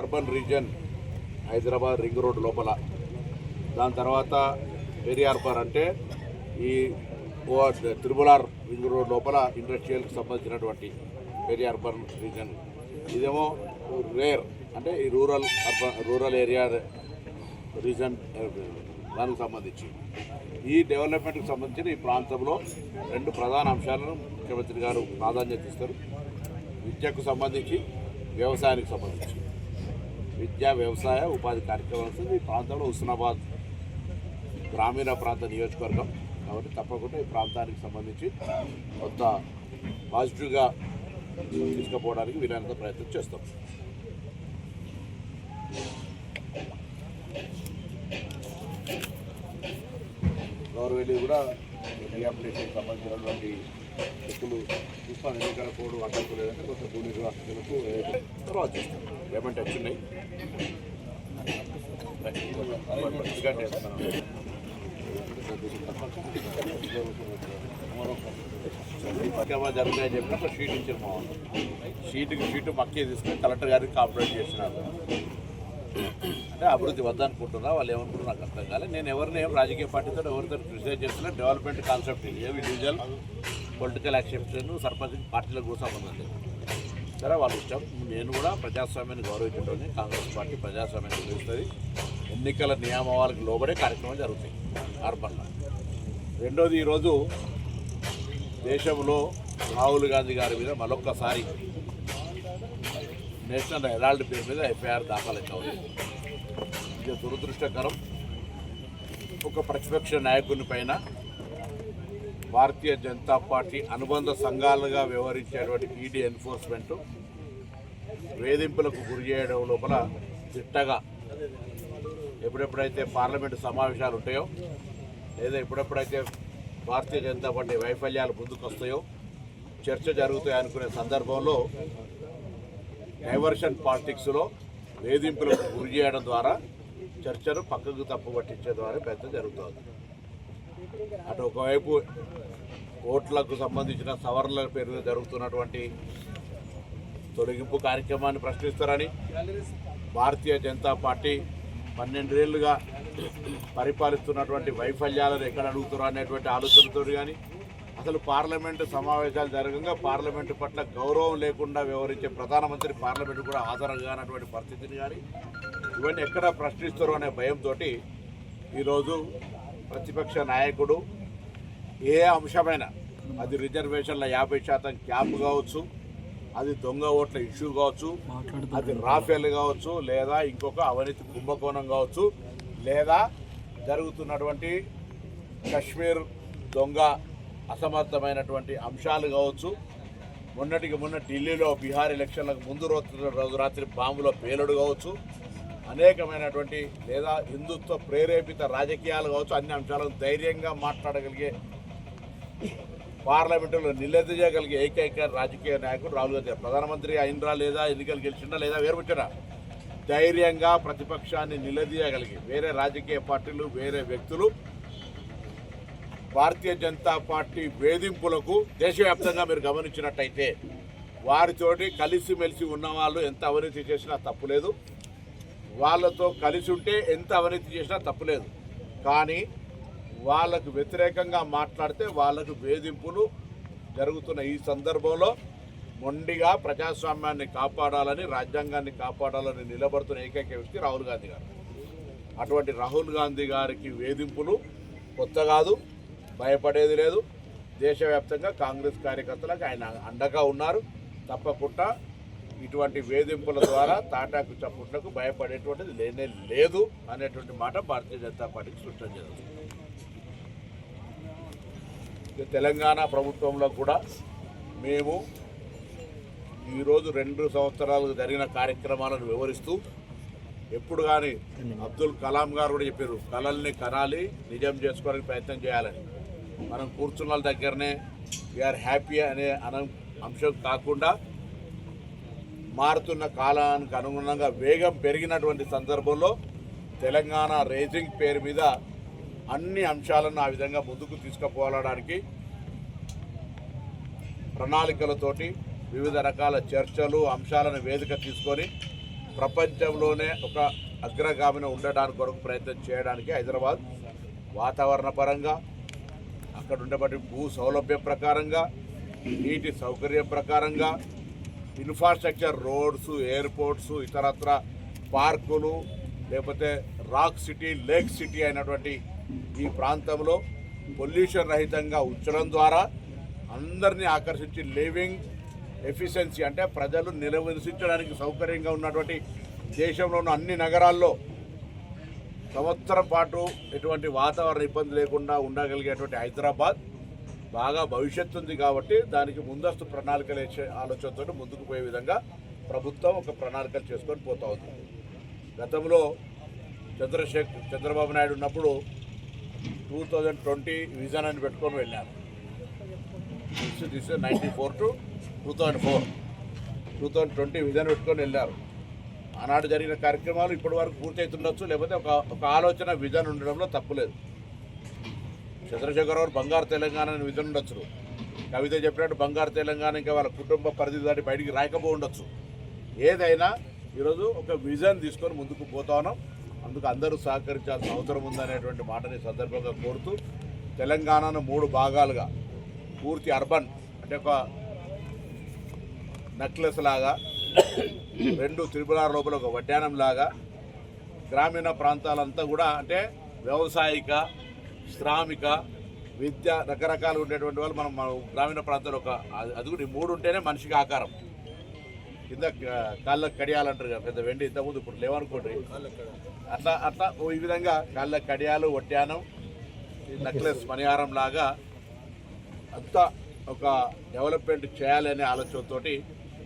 Urban region Hyderabad ring road లోపల. దాని తర్వాత పెరియార్బర్ అంటే ఈ త్రిబులార్ రింగ్ రోడ్ లోపల ఇండస్ట్రియల్కి సంబంధించినటువంటి పెరియార్బన్ రీజన్. ఇదేమో రేర్ అంటే ఈ rural urban rural area region దానికి సంబంధించి. ఈ డెవలప్మెంట్కి సంబంధించిన ఈ ప్రాంతంలో రెండు ప్రధాన అంశాలను ముఖ్యమంత్రి గారు ప్రాధాన్యత ఇస్తారు. విద్యకు సంబంధించి వ్యవసాయానికి సంబంధించి. విద్యా వ్యవసాయ ఉపాధి కార్యక్రమాలు ఈ ప్రాంతంలో హుస్నాబాద్ గ్రామీణ ప్రాంత నియోజకవర్గం. కాబట్టి తప్పకుండా ఈ ప్రాంతానికి సంబంధించి కొంత పాజిటివ్గా తీసుకుపోవడానికి వీలైనంత ప్రయత్నం చేస్తాం. గౌరవెల్లి కూడా రీహాబిలిటేషన్ సంబంధించినటువంటి చెక్కులు చూస్తాను ఎన్నికల కోడ్ అడ్డంకు లేదంటే కొంత భూ నిర్వాహకులకు తర్వాత చూస్తాం. పేమెంట్ వచ్చినాయి ఎందుకంటే పక్కమా జరుగుతాయని చెప్పినప్పుడు షీట్ ఇచ్చారు మా వాళ్ళు. షీట్కి షీట్ మక్కే తీసుకుని కలెక్టర్ గారికి కాంప్లైంట్ చేసినారు అంటే అభివృద్ధి వద్దనుకుంటున్నా వాళ్ళు ఏమనుకుంటున్నా నాకు అర్థం కాలేదు నేను ఎవరిని ఏం రాజకీయ పార్టీతో ఎవరితో క్రిటిసైజ్ చేస్తున్నా? డెవలప్మెంట్ కాన్సెప్ట్ ఇది. ఏమి ఇండివిజువల్ పొలిటికల్ యాక్సెప్షన్ సర్పంచ్ పార్టీలకు కూడా సంబంధం లేదు. సరే వాళ్ళు ఇష్టం. నేను కూడా ప్రజాస్వామ్యాన్ని గౌరవించడం కాంగ్రెస్ పార్టీ ప్రజాస్వామ్యాన్ని గౌరవిస్తుంది. ఎన్నికల నియామవాలకు లోబడే కార్యక్రమాలు జరుగుతాయి. అర్బన్లో రెండోది ఈరోజు దేశంలో రాహుల్ గాంధీ గారి మీద మరొక్కసారి నేషనల్ హెరాల్డ్ పేరు మీద ఎఫ్ఐఆర్ దాఖలు ఉంది ఇది దురదృష్టకరం. ఒక ప్రతిపక్ష నాయకుని పైన భారతీయ జనతా పార్టీ అనుబంధ సంఘాలుగా వ్యవహరించేటువంటి ఈడీ ఎన్ఫోర్స్మెంట్ వేధింపులకు గురి చేయడం లోపల చిట్టగా ఎప్పుడెప్పుడైతే పార్లమెంటు సమావేశాలు ఉంటాయో లేదా ఎప్పుడెప్పుడైతే భారతీయ జనతా పార్టీ వైఫల్యాలు ముందుకు వస్తాయో చర్చ జరుగుతాయి అనుకునే సందర్భంలో డైవర్షన్ పాలిటిక్స్లో వేధింపులకు గురి చేయడం ద్వారా చర్చను పక్కకు తప్పు పట్టించే ద్వారా పెద్ద జరుగుతుంది. అటు ఒకవైపు ఓట్లకు సంబంధించిన సవరణల పేరు మీద జరుగుతున్నటువంటి తొలగింపు కార్యక్రమాన్ని ప్రశ్నిస్తారని భారతీయ జనతా పార్టీ పన్నెండేళ్ళుగా పరిపాలిస్తున్నటువంటి వైఫల్యాలను ఎక్కడ అడుగుతున్నారు అనేటువంటి ఆలోచనతో కానీ అసలు పార్లమెంటు సమావేశాలు జరగగా పార్లమెంటు పట్ల గౌరవం లేకుండా వ్యవహరించే ప్రధానమంత్రి పార్లమెంటు కూడా హాజరు కానటువంటి పరిస్థితిని కానీ ఇవన్నీ ఎక్కడ ప్రశ్నిస్తారు అనే భయంతో ఈరోజు ప్రతిపక్ష నాయకుడు ఏ అంశమైన అది రిజర్వేషన్ల యాభై శాతం క్యాప్ కావచ్చు అది దొంగ ఓట్ల ఇష్యూ కావచ్చు అది రాఫెల్ కావచ్చు లేదా ఇంకొక అవినీతి కుంభకోణం కావచ్చు లేదా జరుగుతున్నటువంటి కశ్మీర్ దొంగ అసమర్థమైనటువంటి అంశాలు కావచ్చు. మొన్నటికి మొన్న ఢిల్లీలో బీహార్ ఎలక్షన్లకు ముందు రోజు రోజు రాత్రి బాంబులో పేలుడు కావచ్చు. అనేకమైనటువంటి లేదా హిందుత్వ ప్రేరేపిత రాజకీయాలు కావచ్చు అన్ని అంశాలను ధైర్యంగా మాట్లాడగలిగే పార్లమెంటులో నిలదీయగలిగే ఏకైక రాజకీయ నాయకుడు రాహుల్ గాంధీ. ప్రధానమంత్రి అయినరా లేదా ఎన్నికలు గెలిచిండా లేదా వేరుముచ్చరా ధైర్యంగా ప్రతిపక్షాన్ని నిలదీయగలిగి వేరే రాజకీయ పార్టీలు వేరే వ్యక్తులు భారతీయ జనతా పార్టీ వేధింపులకు దేశవ్యాప్తంగా మీరు గమనించినట్టయితే వారితోటి కలిసిమెలిసి ఉన్న వాళ్ళు ఎంత అవినీతి చేసినా తప్పులేదు వాళ్ళతో కలిసి ఉంటే ఎంత అవినీతి చేసినా తప్పులేదు. కానీ వాళ్ళకు వ్యతిరేకంగా మాట్లాడితే వాళ్ళకు వేధింపులు జరుగుతున్న ఈ సందర్భంలో మొండిగా ప్రజాస్వామ్యాన్ని కాపాడాలని రాజ్యాంగాన్ని కాపాడాలని నిలబడుతున్న ఏకైక వ్యక్తి రాహుల్ గాంధీ గారు. అటువంటి రాహుల్ గాంధీ గారికి వేధింపులు కొత్త కాదు భయపడేది లేదు. దేశవ్యాప్తంగా కాంగ్రెస్ కార్యకర్తలకు ఆయన అండగా ఉన్నారు. తప్పకుండా ఇటువంటి వేధింపుల ద్వారా తాటాకు చప్పుట్లకు భయపడేటువంటిది లేనే లేదు అనేటువంటి మాట భారతీయ జనతా పార్టీకి స్పష్టం చేస్తుంది. తెలంగాణ ప్రభుత్వంలో కూడా మేము ఈరోజు రెండు సంవత్సరాలు జరిగిన కార్యక్రమాలను వివరిస్తూ ఎప్పుడు కానీ అబ్దుల్ కలాం గారు కూడా చెప్పారు కళల్ని కనాలి నిజం చేసుకోవడానికి ప్రయత్నం చేయాలని. మనం కూర్చున్న వాళ్ళ దగ్గరనే వీఆర్ హ్యాపీ అనే అన అంశం కాకుండా మారుతున్న కాలానికి అనుగుణంగా వేగం పెరిగినటువంటి సందర్భంలో తెలంగాణ రేసింగ్ పేరు మీద అన్ని అంశాలను ఆ విధంగా ముందుకు తీసుకుపోవడానికి ప్రణాళికలతోటి వివిధ రకాల చర్చలు అంశాలను వేదిక తీసుకొని ప్రపంచంలోనే ఒక అగ్రగామిన ఉండడానికి కొరకు ప్రయత్నం చేయడానికి హైదరాబాద్ వాతావరణ పరంగా అక్కడ ఉండబట్టి భూ సౌలభ్యం ప్రకారంగా నీటి సౌకర్యం ప్రకారంగా ఇన్ఫ్రాస్ట్రక్చర్ రోడ్స్ ఎయిర్పోర్ట్స్ ఇతరత్ర పార్కులు లేకపోతే రాక్ సిటీ లేక్ సిటీ అయినటువంటి ఈ ప్రాంతంలో పొల్యూషన్ రహితంగా ఉంచడం ద్వారా అందరినీ ఆకర్షించి లివింగ్ ఎఫిషియన్సీ అంటే ప్రజలు నిలవసించడానికి సౌకర్యంగా ఉన్నటువంటి దేశంలో ఉన్న అన్ని నగరాల్లో సంవత్సరం పాటు ఎటువంటి వాతావరణ ఇబ్బంది లేకుండా ఉండగలిగేటువంటి హైదరాబాద్ బాగా భవిష్యత్తు ఉంది కాబట్టి దానికి ముందస్తు ప్రణాళికలు వేసే ఆలోచనతో ముందుకు పోయే విధంగా ప్రభుత్వం ఒక ప్రణాళికలు చేసుకొని పోతా ఉంది. గతంలో చంద్రశేఖర్ చంద్రబాబు నాయుడు ఉన్నప్పుడు టూ థౌజండ్ ట్వంటీ విజన్ అని పెట్టుకొని వెళ్ళారు. Ninety this ninety four to two thousand four. Two thousand twenty vision పెట్టుకొని వెళ్ళారు. ఆనాడు జరిగిన కార్యక్రమాలు ఇప్పటి వరకు పూర్తవుతుండొచ్చు లేకపోతే ఒక ఒక ఆలోచన విజన్ ఉండడంలో తప్పులేదు చంద్రశేఖరరావు బంగారు తెలంగాణ అని విజన్ ఉండొచ్చు. కవిత చెప్పినట్టు బంగారు తెలంగాణ ఇంకా వాళ్ళ కుటుంబ పరిధి దాటి బయటికి రాకపో ఉండొచ్చు. ఏదైనా ఈరోజు ఒక విజన్ తీసుకొని ముందుకు పోతా ఉన్నాం. అందుకు అందరూ సహకరించాల్సిన అవసరం ఉందనేటువంటి మాటని సందర్భంగా కోరుతూ తెలంగాణను మూడు భాగాలుగా పూర్తి అర్బన్ అంటే ఒక నెక్లెస్ లాగా రెండు త్రిపురాల లోపల ఒక వడ్డానం లాగా గ్రామీణ ప్రాంతాలంతా కూడా అంటే వ్యవసాయిక శ్రామిక విద్య రకరకాలు ఉండేటువంటి వాళ్ళు మనం గ్రామీణ ప్రాంతాల్లో ఒక అది- కూడా మూడు ఉంటేనే మనిషికి ఆకారం. కింద కాళ్ళకు కడియాలంటారు కదా పెద్ద వెండి ఇంతకుముందు ఇప్పుడు లేవనుకోండి. అట్లా అట్లా ఓ ఈ విధంగా కాళ్ళకు కడియాలు వడ్డానం నెక్లెస్ మణిహారం లాగా అంతా ఒక డెవలప్మెంట్ చేయాలనే ఆలోచనతోటి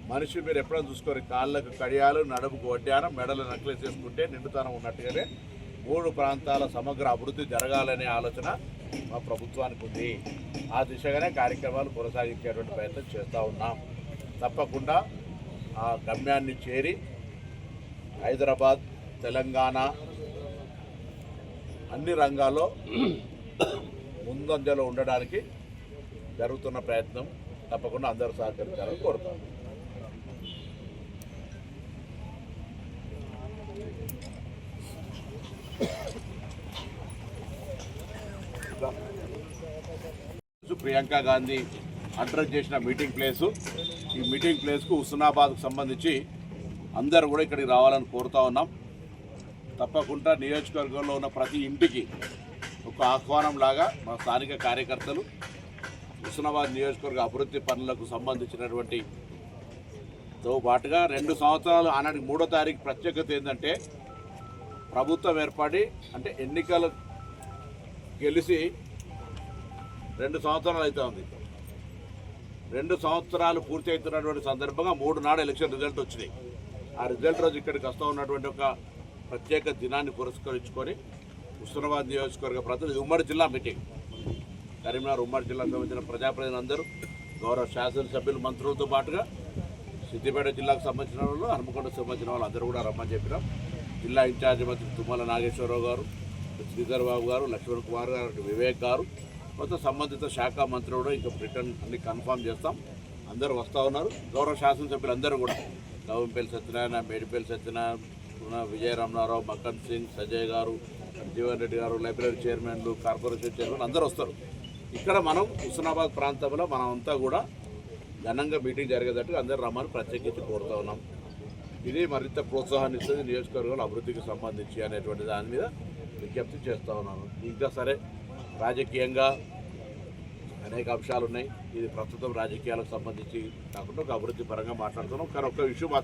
మనిషి మీరు ఎప్పుడైనా చూసుకోరు కాళ్ళకు కడియాలు నడుముకు వడ్డానం మెడలు నెక్లెస్ చేసుకుంటే నిండుతనం ఉన్నట్టుగానే మూడు ప్రాంతాల సమగ్ర అభివృద్ధి జరగాలనే ఆలోచన మా ప్రభుత్వానికి ఉంది. ఆ దిశగానే కార్యక్రమాలు కొనసాగించేటువంటి ప్రయత్నం చేస్తూ ఉన్నాం. తప్పకుండా ఆ గమ్యాన్ని చేరి హైదరాబాద్ తెలంగాణ అన్ని రంగాల్లో ముందంజలో ఉండడానికి జరుగుతున్న ప్రయత్నం తప్పకుండా అందరూ సహకరించాలని కోరుతాం. ప్రియాంక గాంధీ అడ్రస్ చేసిన మీటింగ్ ప్లేసు. ఈ మీటింగ్ ప్లేస్కు హుస్నాబాద్కు సంబంధించి అందరూ కూడా ఇక్కడికి రావాలని కోరుతా ఉన్నాం. తప్పకుండా నియోజకవర్గంలో ఉన్న ప్రతి ఇంటికి ఒక ఆహ్వానం లాగా మా స్థానిక కార్యకర్తలు హుస్నాబాద్ నియోజకవర్గ అభివృద్ధి పనులకు సంబంధించినటువంటి తో పాటుగా రెండు సంవత్సరాలు ఆనాటికి మూడో తారీఖు ప్రత్యేకత ఏంటంటే ప్రభుత్వం ఏర్పడి అంటే ఎన్నికలు గెలిచి రెండు సంవత్సరాలు అయితే ఉంది. రెండు సంవత్సరాలు పూర్తి అవుతున్నటువంటి సందర్భంగా మూడు నాడు ఎలక్షన్ రిజల్ట్ వచ్చినాయి. ఆ రిజల్ట్ రోజు ఇక్కడికి వస్తూ ఉన్నటువంటి ఒక ప్రత్యేక దినాన్ని పురస్కరించుకొని హుస్నాబాద్ నియోజకవర్గ ప్రజలు ఉమ్మడి జిల్లా మీటింగ్. కరీంనగర్ ఉమ్మడి జిల్లాకు సంబంధించిన ప్రజాప్రతినిధులందరూ గౌరవ శాసనసభ్యులు మంత్రులతో పాటుగా సిద్దిపేట జిల్లాకు సంబంధించిన వాళ్ళు హనుమకొండ సంబంధించిన వాళ్ళు అందరూ కూడా రమ్మని చెప్పినాం. జిల్లా ఇన్ఛార్జి మంత్రి తుమ్మల నాగేశ్వరరావు గారు శ్రీధర్ బాబు గారు లక్ష్మణ్ కుమార్ గారు వివేక్ గారు మొత్తం సంబంధిత శాఖ మంత్రులు కూడా ఇంకా రిటర్న్ అన్ని కన్ఫామ్ చేస్తాం. అందరూ వస్తూ ఉన్నారు. గౌరవ శాసనసభ్యులు అందరూ కూడా. గౌవంపల్లి సత్యనారాయణ మేడిపల్లి సత్యనారాయణ విజయ రామనారావు మక్కన్ సింగ్ సజయ్ గారు జీవన్ రెడ్డి గారు లైబ్రరీ చైర్మన్లు కార్పొరేషన్ చైర్మన్ అందరూ వస్తారు. ఇక్కడ మనం హుస్నాబాద్ ప్రాంతంలో మనం అంతా కూడా ఘనంగా మీటింగ్ జరిగేటట్టు అందరూ రమ్మని ప్రత్యేకించి కోరుతా ఉన్నాం. ఇది మరింత ప్రోత్సాహాన్ని ఇస్తుంది నియోజకవర్గాల అభివృద్ధికి సంబంధించి అనేటువంటి దాని మీద విజ్ఞప్తి చేస్తూ ఉన్నాను. ఇంకా సరే రాజకీయంగా అనేక అంశాలు ఉన్నాయి ఇది ప్రస్తుతం రాజకీయాలకు సంబంధించి కాకుండా ఒక అభివృద్ధి పరంగా మాట్లాడుతున్నాం. కానీ ఒక విషయం